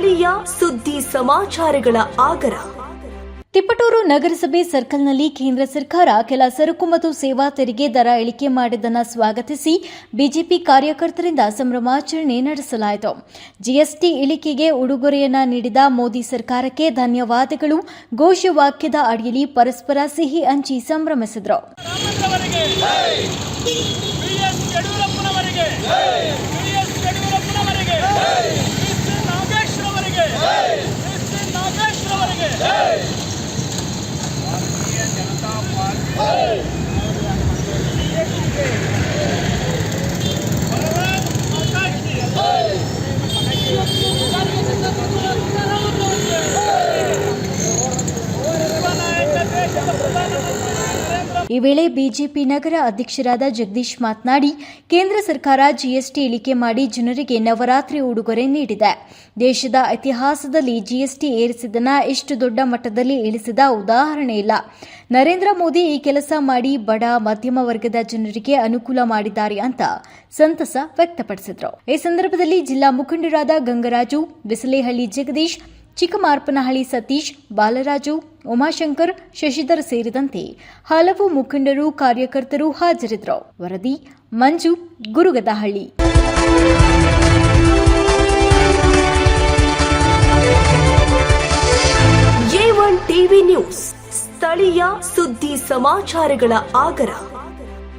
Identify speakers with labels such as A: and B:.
A: ಸ್ಥಳೀಯ ಸುದ್ದಿ ಸಮಾಚಾರಗಳ ಆಗರ.
B: ತಿಪಟೂರು ನಗರಸಭೆ ಸರ್ಕಲ್ನಲ್ಲಿ ಕೇಂದ್ರ ಸರ್ಕಾರ ಕೆಲ ಸರಕು ಮತ್ತು ಸೇವಾ ತೆರಿಗೆ ದರ ಇಳಿಕೆ ಮಾಡಿದ್ದನ್ನು ಸ್ವಾಗತಿಸಿ ಬಿಜೆಪಿ ಕಾರ್ಯಕರ್ತರಿಂದ ಸಂಭ್ರಮಾಚರಣೆ ನಡೆಸಲಾಯಿತು. ಜಿಎಸ್ಟಿ ಇಳಿಕೆಗೆ ಉಡುಗೊರೆಯನ್ನ ನೀಡಿದ ಮೋದಿ ಸರ್ಕಾರಕ್ಕೆ ಧನ್ಯವಾದಗಳು. ಘೋಷವಾಕ್ಯದ ಅಡಿಯಲ್ಲಿ ಪರಸ್ಪರ ಸಿಹಿ ಹಂಚಿ ಸಂಭ್ರಮಿಸಿದರು. ಈ ವೇಳೆ ಬಿಜೆಪಿ ನಗರ ಅಧ್ಯಕ್ಷರಾದ ಜಗದೀಶ್ ಮಾತನಾಡಿ, ಕೇಂದ್ರ ಸರ್ಕಾರ ಜಿಎಸ್ಟಿ ಇಳಿಕೆ ಮಾಡಿ ಜನರಿಗೆ ನವರಾತ್ರಿ ಉಡುಗೊರೆ ನೀಡಿದೆ. ದೇಶದ ಇತಿಹಾಸದಲ್ಲಿ ಜಿಎಸ್ಟಿ ಏರಿಸಿದನ ಇಷ್ಟು ದೊಡ್ಡ ಮಟ್ಟದಲ್ಲಿ ಇಳಿಸಿದ ಉದಾಹರಣೆ ಇಲ್ಲ. ನರೇಂದ್ರ ಮೋದಿ ಈ ಕೆಲಸ ಮಾಡಿ ಬಡ, ಮಧ್ಯಮ ವರ್ಗದ ಜನರಿಗೆ ಅನುಕೂಲ ಮಾಡಿದ್ದಾರೆ ಅಂತ ಸಂತಸ ವ್ಯಕ್ತಪಡಿಸಿದರು. ಈ ಸಂದರ್ಭದಲ್ಲಿ ಜಿಲ್ಲಾ ಮುಖಂಡರಾದ ಗಂಗರಾಜು, ಬಿಸಲೇಹಳ್ಳಿ ಜಗದೀಶ್ ಚಿಕ್ಕಮಾರ್ಪನಹಳ್ಳಿ ಸತೀಶ್, ಬಾಲರಾಜು, ಉಮಾಶಂಕರ್, ಶಶಿಧರ್ ಸೇರಿದಂತೆ ಹಲವು ಮುಖಂಡರು, ಕಾರ್ಯಕರ್ತರು ಹಾಜರಿದ್ದರು. ವರದಿ ಮಂಜು, ಗುರುಗದಹಳ್ಳಿ.
A: ಟಿವಿ ನ್ಯೂಸ್, ಸ್ಥಳೀಯ ಸುದ್ದಿ ಸಮಾಚಾರಗಳ ಆಗರ.